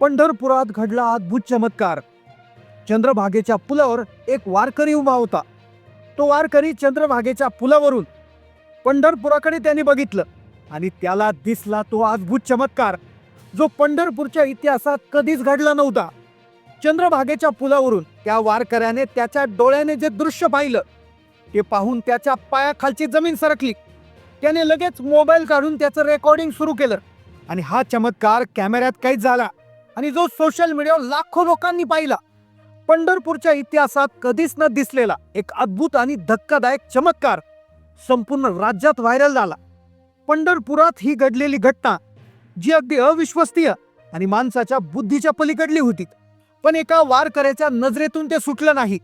पंढरपुरात घडला अद्भुत चमत्कार. चंद्रभागेच्या पुलावर एक वारकरी उभा होता. तो वारकरी चंद्रभागेच्या पुलावरून पंढरपुराकडे त्याने बघितलं आणि त्याला दिसला तो अद्भुत चमत्कार जो पंढरपूरच्या इतिहासात कधीच घडला नव्हता. चंद्रभागेच्या पुलावरून त्या वारकऱ्याने त्याच्या डोळ्याने जे दृश्य पाहिलं ते पाहून त्याच्या पायाखालची जमीन सरकली. त्याने लगेच मोबाईल काढून त्याचं रेकॉर्डिंग सुरू केलं आणि हा चमत्कार कॅमेऱ्यात काहीच झाला. आणि जो सोशल मीडियावर लाखो लोकांनी पाहिला पंढरपूरच्या इतिहासात कधीच न दिसलेला एक अद्भुत आणि धक्कादायक चमत्कार संपूर्ण राज्यात व्हायरल झाला. पंढरपुरात ही घडलेली घटना जी अगदी अविश्वसनीय आणि माणसाच्या बुद्धीच्या पलीकडली होती. पण एका वारकऱ्याच्या नजरेतून ते सुटलं नाही.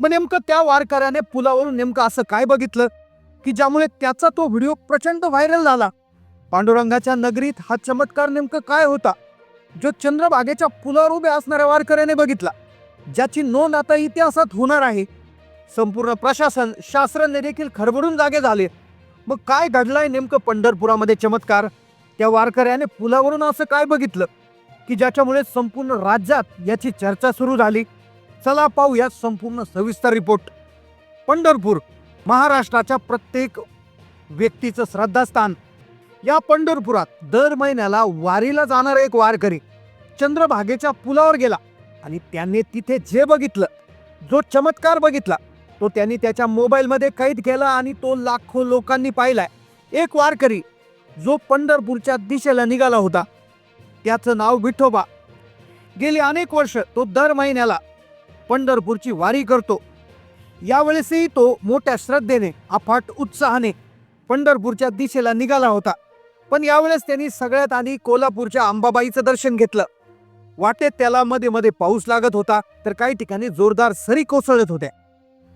मग नेमकं त्या वारकऱ्याने पुलावरून नेमकं असं काय बघितलं? की ज्यामुळे त्याचा तो व्हिडिओ प्रचंड व्हायरल झाला. पांडुरंगाच्या नगरीत हा चमत्कार नेमकं काय होता? जो चंद्रभागेच्या पुलावर उभे असणाऱ्या वारकऱ्याने बघितला. ज्याची नोंद आता इतिहासात होणार आहे. संपूर्ण प्रशासन शास्त्रज्ञ देखील खडबडून जागे झाले. मग काय घडलाय नेमकं पंढरपुरामध्ये चमत्कार? त्या वारकऱ्याने पुलावरून असं काय बघितलं? की ज्याच्यामुळे संपूर्ण राज्यात याची चर्चा सुरू झाली? चला पाहूया संपूर्ण सविस्तर रिपोर्ट. पंढरपूर महाराष्ट्राच्या प्रत्येक व्यक्तीचं श्रद्धास्थान. या पंढरपुरात दर महिन्याला वारीला जाणारा एक वारकरी चंद्रभागेच्या पुलावर गेला आणि त्याने तिथे जे बघितलं जो चमत्कार बघितला तो त्यांनी त्याच्या मोबाईलमध्ये कैद केला आणि तो लाखो लोकांनी पाहिलाय. एक वारकरी जो पंढरपूरच्या दिशेला निघाला होता त्याचं नाव विठोबा. गेली अनेक वर्ष तो दर महिन्याला पंढरपूरची वारी करतो. यावेळेसही तो मोठ्या श्रद्धेने अफाट उत्साहाने पंढरपूरच्या दिशेला निघाला होता. पण यावेळेस त्यांनी सगळ्यात आधी कोल्हापूरच्या अंबाबाईचं दर्शन घेतलं. वाटेत त्याला मध्ये मध्ये पाऊस लागत होता तर काही ठिकाणी जोरदार सरी कोसळत होत्या.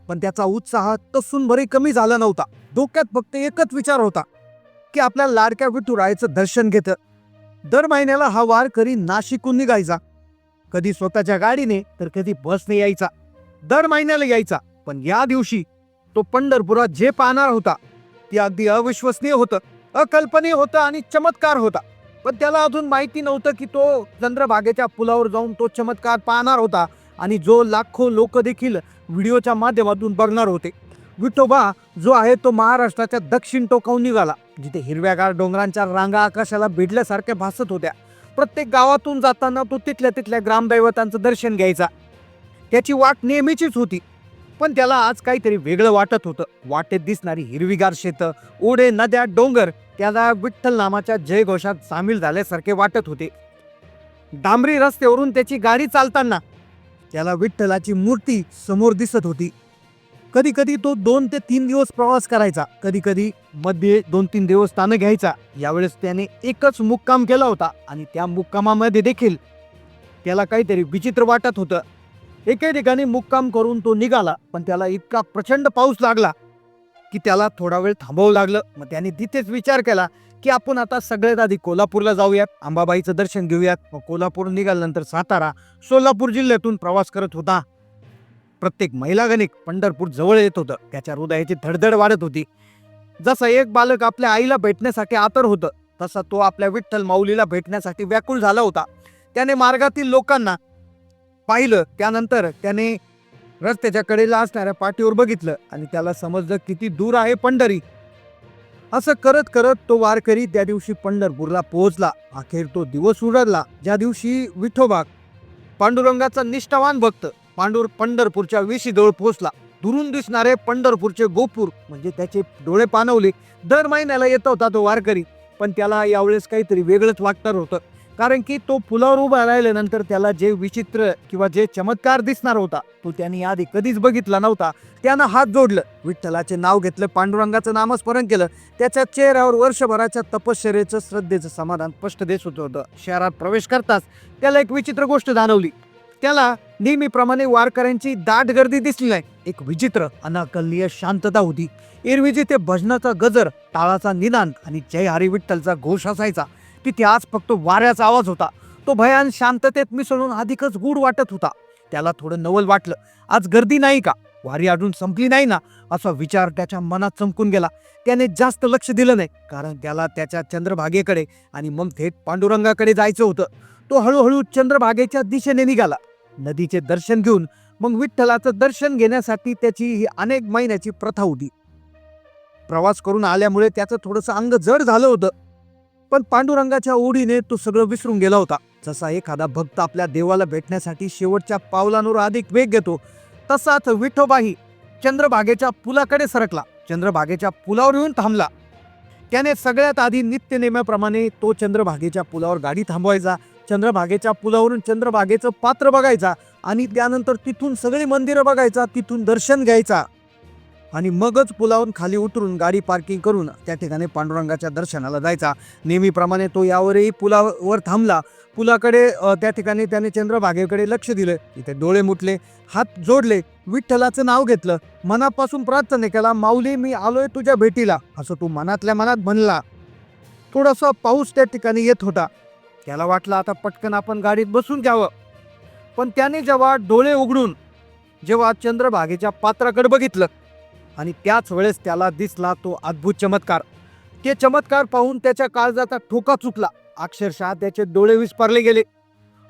पण त्याचा उत्साह तसून भरी कमी झाला नव्हता. डोक्यात फक्त एकच विचार होता की आपल्या लाडक्या विठुरायाचं दर्शन घेतं. दर महिन्याला हा वारकरी नाशिकहून निघायचा. कधी स्वतःच्या गाडीने तर कधी बसने यायचा. दर महिन्याला यायचा पण या दिवशी तो पंढरपुरात जे पाहणार होता ते अगदी अविश्वसनीय होतं. अकल्पनीय होतं आणि चमत्कार होता. पण त्याला अजून माहिती नव्हतं की तो चंद्रभागेच्या पुलावर जाऊन तो चमत्कार पाहणार होता आणि जो लाखो लोक देखील व्हिडिओच्या माध्यमातून बघणार होते. विठोबा जो आहे तो महाराष्ट्राच्या दक्षिण टोकाहून निघाला जिथे हिरव्यागार डोंगरांच्या रांगा आकाशाला भिडल्यासारख्या भासत होत्या. प्रत्येक गावातून जाताना तो तिथल्या तिथल्या ग्रामदैवतांचं दर्शन घ्यायचा. त्याची वाट नेहमीचीच होती. पण त्याला आज काहीतरी वेगळं वाटत होतं. वाटेत दिसणारी हिरवीगार शेतं ओढे नद्या डोंगर त्याला विठ्ठल नामाच्या जयघोषात सामील झाल्यासारखे वाटत होते. डांबरी रस्त्यावरून त्याची गाडी चालताना त्याला विठ्ठलाची मूर्ती समोर दिसत होती. कधी कधी तो दोन ते तीन दिवस प्रवास करायचा. कधी कधी मध्ये दोन तीन देवस्थानं घ्यायचा. यावेळेस त्याने एकच मुक्काम केला होता आणि त्या मुक्कामामध्ये देखील त्याला काहीतरी विचित्र वाटत होतं. एके ठिकाणी मुक्काम करून तो निघाला पण त्याला इतका प्रचंड पाऊस लागला की त्याला थोडा वेळ थांबावं लागलं. मग त्याने तिथेच विचार केला की आपण आता सगळ्यात आधी कोल्हापूरला जाऊयात अंबाबाईचं दर्शन घेऊयात. मग कोल्हापूर निघाल्यानंतर सातारा सोलापूर जिल्ह्यातून प्रवास करत होता. प्रत्येक महिलागणिक पंढरपूर जवळ येत होतं. त्याच्या हृदयाची धडधड वाढत होती. जसा एक बालक आपल्या आईला भेटण्यासाठी आतर होतं तसा तो आपल्या विठ्ठल माऊलीला भेटण्यासाठी व्याकुळ झाला होता. त्याने मार्गातील लोकांना पाहिलं त्यानंतर त्याने रस्त्याच्या कडेला असणाऱ्या पाठीवर बघितलं आणि त्याला समजलं किती दूर आहे पंढरी. असं करत करत तो वारकरी त्या दिवशी पंढरपूरला पोहोचला. अखेर तो दिवस उडरला ज्या दिवशी विठोबा पांडुरंगाचा निष्ठावान भक्त पांडुर पंढरपूरच्या वेशीजवळ पोहोचला. दुरून दिसणारे पंढरपूरचे गोपूर म्हणजे त्याचे डोळे पाणवले दर महिन्याला येत होता तो वारकरी पण त्याला यावेळेस काहीतरी वेगळंच वाटणार होतं. कारण की तो पुलावर उभा राहिल्यानंतर त्याला जे विचित्र किंवा जे चमत्कार दिसणार होता तो त्यांनी आधी कधीच बघितला नव्हता. त्यानं हात जोडलं विठ्ठलाचे नाव घेतलं पांडुरंगाचं नामस्मरण केलं. त्याच्या चेहऱ्यावर वर्षभराच्या तपश्चर्याचं श्रद्धेचं समाधान स्पष्ट दिसत होतं. शहरात प्रवेश करताच त्याला एक विचित्र गोष्ट जाणवली. त्याला नेहमीप्रमाणे वारकऱ्यांची दाट गर्दी दिसली नाही. एक विचित्र अनाकल्लीय शांतता होती. एरवी जिथे भजनाचा गजर टाळाचा निदान आणि जय हरी विठ्ठलचा घोष असायचा तिथे आज फक्त वाऱ्याचा आवाज होता. तो भयान शांततेत मिसळून अधिकच गूढ वाटत होता. त्याला थोडं नवल वाटलं. आज गर्दी नाही का? वारी अजून संपली नाही ना? असा विचार त्याच्या मनात चमकून गेला. त्याने जास्त लक्ष दिलं नाही कारण त्याला त्याच्या चंद्रभागेकडे आणि मग थेट पांडुरंगाकडे जायचं होतं. तो हळूहळू चंद्रभागेच्या दिशेने निघाला. नदीचे दर्शन घेऊन मग विठ्ठलाचं दर्शन घेण्यासाठी त्याची ही अनेक महिन्याची प्रथा होती. प्रवास करून आल्यामुळे त्याचं थोडंसं अंग जड झालं होतं. पण पांडुरंगाच्या ओढीने तो सगळं विसरून गेला होता. जसा एखादा भक्त आपल्या देवाला भेटण्यासाठी शेवटच्या पावलांवर अधिक वेग घेतो तसाच विठोबाही चंद्रभागेच्या पुलाकडे सरकला. चंद्रभागेच्या पुलावर येऊन थांबला. त्याने सगळ्यात आधी नित्यनेम्याप्रमाणे तो चंद्रभागेच्या पुलावर गाडी थांबवायचा चंद्रभागेच्या पुलावरून चंद्रभागेचं पात्र बघायचा आणि त्यानंतर तिथून सगळी मंदिरं बघायचा तिथून दर्शन घ्यायचा. आणि मगच पुलावरून खाली उतरून गाडी पार्किंग करून त्या ठिकाणी पांडुरंगाच्या दर्शनाला जायचा. नेहमीप्रमाणे तो यावरही पुलावर थांबला. पुलाकडे त्या ठिकाणी त्याने चंद्रभागेकडे लक्ष दिलं. तिथे डोळे मुटले हात जोडले विठ्ठलाचं नाव घेतलं. मनापासून प्रार्थना केला माऊली मी आलोय तुझ्या भेटीला. असं तू मनातल्या मनात म्हणला. थोडासा पाऊस त्या ठिकाणी येत होता. त्याला वाटलं आता पटकन आपण गाडीत बसून घ्यावं. पण त्याने जेव्हा डोळे उघडून जेव्हा चंद्रभागेच्या पात्राकडे बघितलं आणि त्याच वेळेस त्याला दिसला तो अद्भुत चमत्कार. ते चमत्कार पाहून त्याच्या काळजाचा ठोका चुकला. अक्षरशः त्याचे डोळे विस्पारले गेले.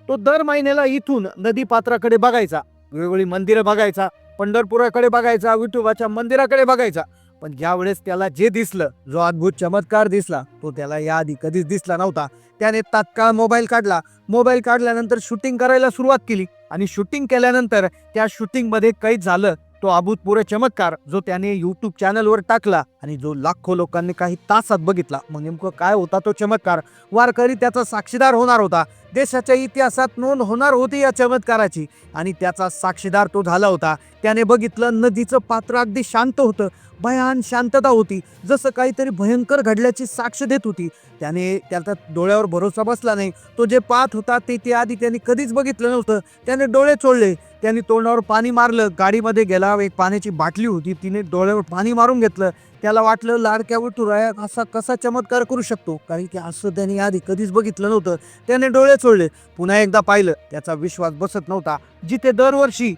तो दर महिन्याला इथून नदी पात्राकडे बघायचा. वेगवेगळी मंदिरं बघायचा. पंढरपुराकडे बघायचा. विठोबाच्या मंदिराकडे बघायचा. पण ज्या वेळेस त्याला जे दिसलं जो अद्भुत चमत्कार दिसला तो त्याला याआधी कधीच दिसला नव्हता. त्याने तात्काळ मोबाईल काढला. मोबाईल काढल्यानंतर शूटिंग करायला सुरुवात केली. आणि शूटिंग केल्यानंतर त्या शूटिंगमध्ये कैद झालं. तो अभूतपूर्व चमत्कार जो त्याने युट्यूब चॅनलवर टाकला आणि जो लाखो लोकांनी काही तासात बघितला. मग नेमकं काय होता तो चमत्कार? वारकरी त्याचा साक्षीदार होणार होता. देशाच्या इतिहासात नोंद होणार होती या चमत्काराची. आणि त्याचा साक्षीदार तो झाला होता. त्याने बघितलं नदीचं पात्र अगदी शांत होतं. भयान शांतता होती. जसं काहीतरी भयंकर घडल्याची साक्ष देत होती. त्याने त्याचा डोळ्यावर भरोसा बसला नाही. तो जे पाहत होता ते ते आधी त्यांनी कधीच बघितलं नव्हतं. त्याने डोळे चोळले. त्यांनी तोंडावर पाणी मारलं. गाडीमध्ये गेला एक पाण्याची बाटली होती. तिने डोळ्यावर पाणी मारून घेतलं. त्याला वाटलं लाडक्या विठुराया असा कसा चमत्कार करू शकतो? कारण की असं त्याने आधी कधीच बघितलं नव्हतं. त्याने डोळे चोळले. पुन्हा एकदा पाहिलं. त्याचा विश्वास बसत नव्हता. जिथे दरवर्षी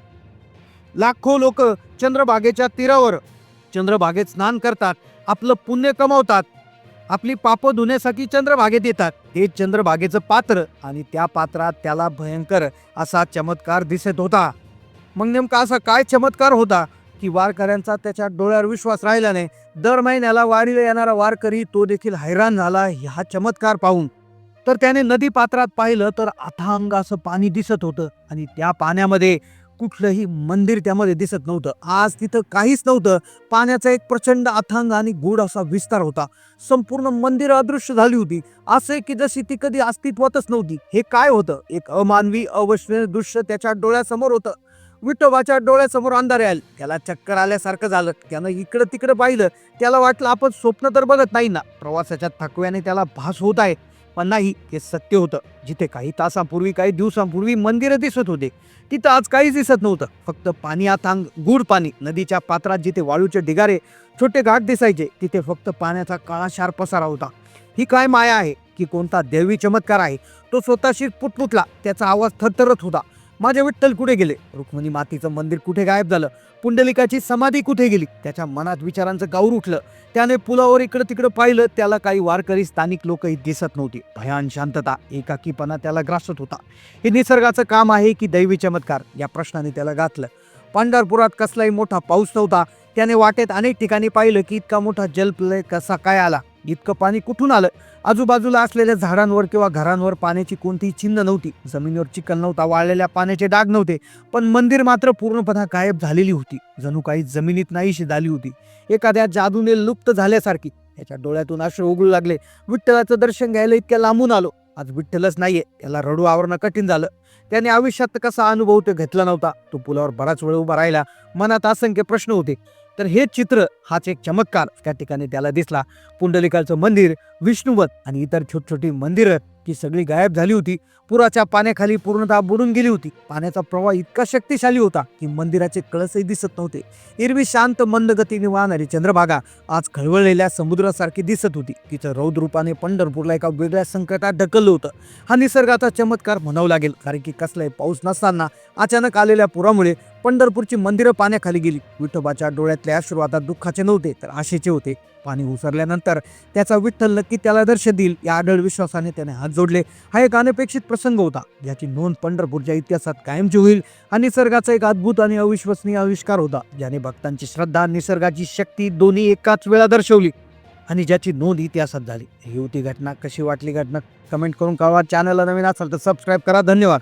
लाखो लोक चंद्रभागेच्या तीरावर चंद्रभागेत स्नान करतात आपलं पुण्य कमवतात आपली पापं धुण्यासाठी चंद्रभागेत येतात. हे चंद्रभागेचं पात्र आणि त्या पात्रात त्याला भयंकर असा चमत्कार दिसत होता. मग नेमका असा काय चमत्कार होता? की वारकऱ्यांचा त्याच्या डोळ्यावर विश्वास राहिला नाही दर महिन्याला वारीला येणारा वारकरी तो देखील हैराण झाला हा चमत्कार पाहून. तर त्याने नदी पात्रात पाहिलं तर अथांग असं पाणी दिसत होतं आणि त्या पाण्यामध्ये कुठलंही मंदिर त्यामध्ये दिसत नव्हतं. आज तिथं काहीच नव्हतं. पाण्याचा एक प्रचंड अथांग आणि गूढ असा विस्तार होता. संपूर्ण मंदिर अदृश्य झाली होती. असे की जशी ती कधी अस्तित्वातच नव्हती. हे काय होतं? एक अमानवी अवश्य दृश्य त्याच्या डोळ्यासमोर होतं. विठोबाच्या डोळ्यासमोर अंधार आले त्याला चक्कर आल्यासारखं झालं. त्यानं इकडं तिकडं पाहिलं. त्याला वाटलं आपण स्वप्न तर बघत नाही ना. प्रवासाच्या थकव्याने त्याला भास होत आहे. पण नाही ते सत्य होतं. जिथे काही तासांपूर्वी काही दिवसांपूर्वी मंदिरं दिसत होते तिथं आज काहीच दिसत नव्हतं. फक्त पाणी आतांग गुड पाणी. नदीच्या पात्रात जिथे वाळूचे ढिगारे छोटे घाट दिसायचे तिथे फक्त पाण्याचा काळाशार पसारा होता. ही काय माया आहे? की कोणता देवी चमत्कार आहे? तो स्वतःशी पुटपुटला. त्याचा आवाज थरथरत होता. माझे विठ्ठल कुठे गेले? रुक्मिणी मातीचं मंदिर कुठे गायब झालं? पुंडलिकाची समाधी कुठे गेली? त्याच्या मनात विचारांचं गाऊर उठलं. त्याने पुलावर इकडं तिकडं पाहिलं. त्याला काही वारकरी स्थानिक लोकही दिसत नव्हती. भयान शांतता एकाकीपणा त्याला ग्रासत होता. हे निसर्गाचं काम आहे की दैवी चमत्कार? या प्रश्नाने त्याला गाठलं पंढरपुरात कसलाही मोठा पाऊस नव्हता. त्याने वाटेत अनेक ठिकाणी पाहिलं की इतका मोठा जलप्रलय कसा काय आला? इतकं पाणी कुठून आलं? आजूबाजूला असलेल्या झाडांवर किंवा घरांवर पाण्याची कोणतीही चिन्ह नव्हती. जमिनीवर चिखल नव्हता वाळलेल्या पाण्याचे डाग नव्हते. पण मंदिर मात्र पूर्णपणे गायब झालेली होती. जणू काही जमिनीत नाहीशी झाली होती. एखाद्या जादूने लुप्त झाल्यासारखी. त्याच्या डोळ्यातून अश्रू उघडू लागले. विठ्ठलाचं दर्शन घ्यायला इतक्या लांबून आलो. आज विठ्ठलच नाहीये. त्याला रडू आवरणं कठीण झालं. त्याने आयुष्यात कसा अनुभव तो घेतला नव्हता. तो पुलावर बराच वेळ उभा राहिला. मनात असंख्य प्रश्न होते. तर हे चित्र हाच एक चमत्कार. त्या ठिकाणी त्याला दिसला. पुंडलिकाचं मंदिर विष्णुवत आणि इतर छोटी छोटी मंदिरं ती सगळी गायब झाली होती. पुराच्या पाण्याखाली पूर्णतः बुडून गेली होती. पाण्याचा प्रवाह इतका शक्तिशाली होता की मंदिराचे कळसही दिसत नव्हते. एरवी शांत मंद गतीने वाहणारी चंद्रभागा आज खळवळलेल्या समुद्रासारखी दिसत होती. तिचं रौद्र रूपाने पंढरपूरला एका वेगळ्या संकटात ढकललं होतं. हा निसर्गाचा चमत्कार म्हणावं लागेल कारण की कसलाही पाऊस नसताना अचानक आलेल्या पुरामुळे पंढरपूरची मंदिरं पाण्याखाली गेली. विठोबाच्या डोळ्यातले अश्रू आता दुःखाचे नव्हते तर आशेचे होते. पाणी उसरल्यानंतर त्याचा विठ्ठल नक्की त्याला दर्श देईल या आढळ विश्वासाने त्याने हात जोडले. हा एक अनपेक्षित प्रसंग होता ज्याची नोंद पंढरपूरच्या इतिहासात कायमची होईल हा निसर्गाचा एक अद्भुत आणि अविश्वसनीय आविष्कार होता ज्याने भक्तांची श्रद्धा निसर्गाची शक्ती दोन्ही एकाच वेळा दर्शवली आणि ज्याची नोंद इतिहासात झाली. ही होती घटना. कशी वाटली घटना? कमेंट करून कळवा. चॅनलला नवीन असाल तर सबस्क्राईब करा. धन्यवाद.